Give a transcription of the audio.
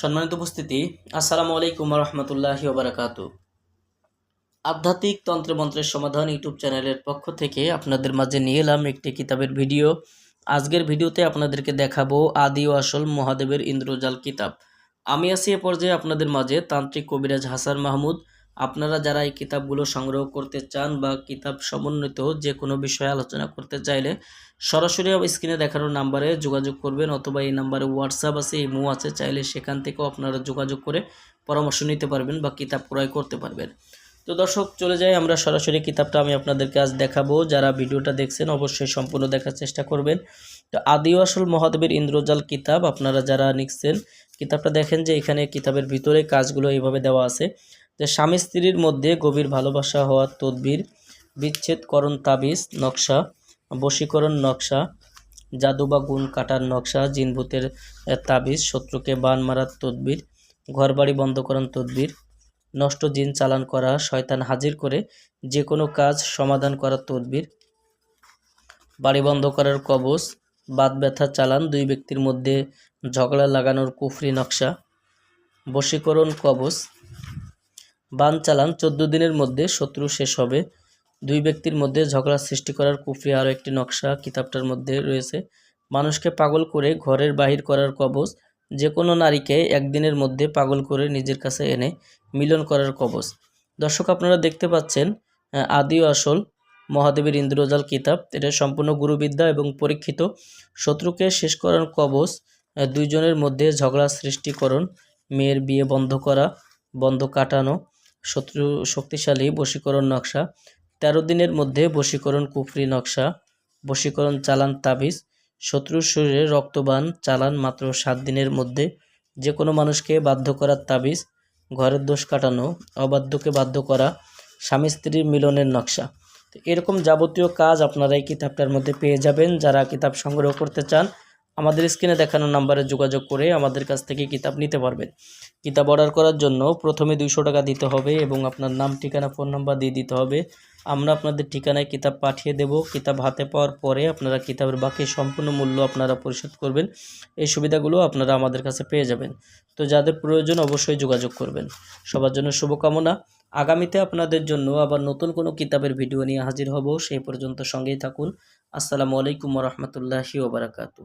সম্মানিত উপস্থিতি, আসসালামু আলাইকুম রহমতুল্লাহি ওবরাকাত। আধ্যাত্মিক তন্ত্রমন্ত্রের সমাধান ইউটিউব চ্যানেলের পক্ষ থেকে আপনাদের মাঝে নিয়ে এলাম একটি কিতাবের ভিডিও। আজকের ভিডিওতে আপনাদেরকে দেখাবো আদি ও আসল মহাদেবের ইন্দ্রজাল কিতাব। আমি আছি এ পর্যায়ে আপনাদের মাঝে তান্ত্রিক কবিরাজ হাসান মাহমুদ আপনারা যারা এই কিতাবগুলো সংগ্রহ করতে চান বা কিতাব সমন্বিত যে কোনো বিষয়ে আলোচনা করতে চাইলে সরাসরি স্ক্রিনে দেখানো নাম্বারে যোগাযোগ করবেন অথবা এই নাম্বারে হোয়াটসঅ্যাপ আছে ইমো আছে, চাইলে সেখান থেকেও আপনারা যোগাযোগ করে পরামর্শ নিতে পারবেন বা কিতাব ক্রয় করতে পারবেন। তো দর্শক, চলে যাই আমরা সরাসরি কিতাবটা আমি আপনাদেরকে আজ দেখাবো। যারা ভিডিওটা দেখছেন অবশ্যই সম্পূর্ণ দেখার চেষ্টা করবেন। তো আদি ও আসল মহাদেবের ইন্দ্রজাল কিতাব, আপনারা যারা নিচ্ছেন, কিতাবটা দেখেন যে এখানে কিতাবের ভিতরে কাজগুলো এইভাবে দেওয়া আছে। যে স্বামী স্ত্রীর মধ্যে গভীর ভালোবাসা হওয়ার তদবির বিচ্ছেদকরণ তাবিজ, নকশা, বশীকরণ নকশা, জাদু বা গুণ কাটার নকশা, জিনভূতের তাবিজ, শত্রুকে বান মারার তদবির, ঘরবাড়ি বন্ধ করার তদবির, নষ্ট জিন চালান করা, শয়তান হাজির করে যে কোনো কাজ সমাধান করার তদবির, বাড়ি বন্ধ করার কবচ বাদ ব্যথা চালান দুই ব্যক্তির মধ্যে ঝগড়া লাগানোর কুফরি নকশা, বশীকরণ কবচ বান চালান চোদ্দ দিনের মধ্যে শত্রু শেষ হবে। দুই ব্যক্তির মধ্যে ঝগড়া সৃষ্টি করার কুফরি আরও একটি নকশা কিতাবটার মধ্যে রয়েছে। মানুষকে পাগল করে ঘরের বাহির করার কবচ যে কোনো নারীকে একদিনের মধ্যে পাগল করে নিজের কাছে এনে মিলন করার কবচ। দর্শক আপনারা দেখতে পাচ্ছেন আদি আসল মহাদেবের ইন্দ্রজাল কিতাব। এটা সম্পূর্ণ গুরুবিদ্যা এবং পরীক্ষিত। শত্রুকে শেষ করার আহ, দুইজনের মধ্যে ঝগড়া সৃষ্টিকরণ মেয়ের বিয়ে বন্ধ করা বন্ধ কাটানো শত্রু শক্তিশালী বশীকরণ নকশা। তেরো দিনের মধ্যে বশীকরণ কুফরি নকশা। বশীকরণ চালান তাবিজ। শত্রুর শরীরে রক্তবান চালান মাত্র সাত দিনের মধ্যে যে কোনো মানুষকে বাধ্য করার তাবিজ, ঘরের দোষ কাটানো, অবাধ্যকে বাধ্য করা, স্বামী স্ত্রীর মিলনের নকশা। তো এরকম যাবতীয় কাজ আপনারা এই কিতাবটার মধ্যে পেয়ে যাবেন। যারা কিতাব সংগ্রহ করতে চান আমাদের স্ক্রিনে দেখানো নাম্বারে যোগাযোগ করে আমাদের কাছ থেকে কিতাব নিতে পারবেন। কিতাব অর্ডার করার জন্য প্রথমে দুইশো টাকা দিতে হবে এবং আপনার নাম, ঠিকানা ফোন নাম্বার দিয়ে দিতে হবে। আমরা আপনাদের ঠিকানায় কিতাব পাঠিয়ে দেব। কিতাব হাতে পাওয়ার পরে আপনারা কিতাবের বাকি সম্পূর্ণ মূল্য আপনারা পরিশোধ করবেন। এই সুবিধাগুলো আপনারা আমাদের কাছে পেয়ে যাবেন। তো যাদের প্রয়োজন অবশ্যই যোগাযোগ করবেন। সবার জন্য শুভকামনা। আগামীতে আপনাদের জন্য আবার নতুন কোনো কিতাবের ভিডিও নিয়ে হাজির হব। সেই পর্যন্ত সঙ্গেই থাকুন। আসসালামু আলাইকুম রহমতুল্লাহি ওবরাকাতু